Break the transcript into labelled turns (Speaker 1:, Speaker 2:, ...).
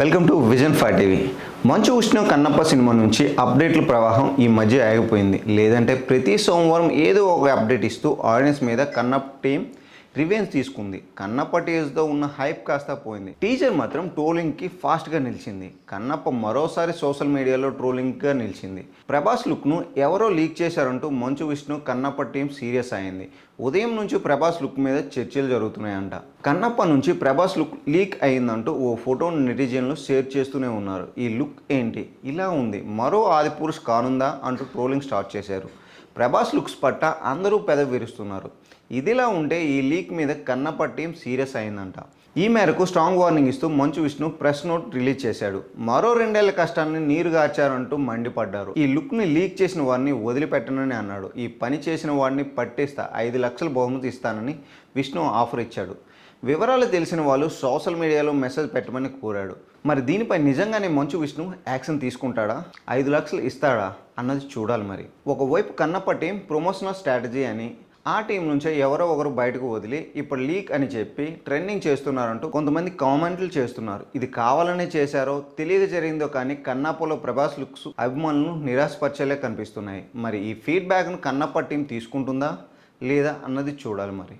Speaker 1: Welcome to vision five TV. మంచు ఉష్ణం Kannappa cinema నుంచి అప్డేట్ల ప్రవాహం ఈ మధ్య ఆగిపోయింది. లేదంటే ప్రతి సోమవారం ఏదో ఒక అప్డేట్ ఇస్తూ ఆడియన్స్ మీద కన్నప్ప టీం రివెంజ్ తీసుకుంది. కన్నప్ప టీజర్తో ఉన్న హైప్ కాస్త పోయింది. టీజర్ మాత్రం ట్రోలింగ్కి ఫాస్ట్గా నిలిచింది. కన్నప్ప మరోసారి సోషల్ మీడియాలో ట్రోలింగ్గా నిలిచింది. ప్రభాస్ లుక్ను ఎవరో లీక్ చేశారంటూ మంచు విష్ణు కన్నప్ప టీం సీరియస్ అయింది. ఉదయం నుంచి ప్రభాస్ లుక్ మీద చర్చలు జరుగుతున్నాయంట. కన్నప్ప నుంచి ప్రభాస్ లుక్ లీక్ అయిందంటూ ఓ ఫోటోను నెటిజన్లు షేర్ చేస్తూనే ఉన్నారు. ఈ లుక్ ఏంటి? ఇలా ఉంది. మరో ఆదిపురుష్ కానుందా అంటూ ట్రోలింగ్ స్టార్ట్ చేశారు. ప్రభాస్ లుక్స్ పట్ట అందరూ పెదవి విరుస్తున్నారు. ఇదిలా ఉంటే ఈ లీక్ మీద కన్నప్ప టీం సీరియస్ అయిందంట. ఈ మేరకు స్ట్రాంగ్ వార్నింగ్ ఇస్తూ Manchu Vishnu press note release చేశాడు. మరో రెండేళ్ళ కష్టాన్ని నీరుగార్చారంటూ మండిపడ్డారు. ఈ లుక్ని లీక్ చేసిన వారిని వదిలిపెట్టనని అన్నాడు. ఈ పని చేసిన వాడిని పట్టిస్తా ఐదు లక్షల బహుమతి ఇస్తానని విష్ణు ఆఫర్ ఇచ్చాడు. వివరాలు తెలిసిన వాళ్ళు సోషల్ మీడియాలో మెసేజ్ పెట్టమని కోరాడు. మరి దీనిపై నిజంగానే మంచు విష్ణు యాక్షన్ తీసుకుంటాడా? ఐదు లక్షలు ఇస్తాడా? అన్నది చూడాలి మరి. ఒకవైపు కన్నప్ప టీం ప్రమోషనల్ స్ట్రాటజీ అని ఆ టీం నుంచే ఎవరో ఒకరు బయటకు వదిలి ఇప్పుడు లీక్ అని చెప్పి ట్రెండింగ్ చేస్తున్నారంటూ కొంతమంది కామెంట్లు చేస్తున్నారు. ఇది కావాలనే చేశారో తెలియక జరిగిందో కానీ కన్నప్పలో ప్రభాస్ లుక్స్ అభిమానులను నిరాశపరిచేలే కనిపిస్తున్నాయి. మరి ఈ ఫీడ్బ్యాక్ను కన్నప్ప టీం తీసుకుంటుందా లేదా అన్నది చూడాలి మరి.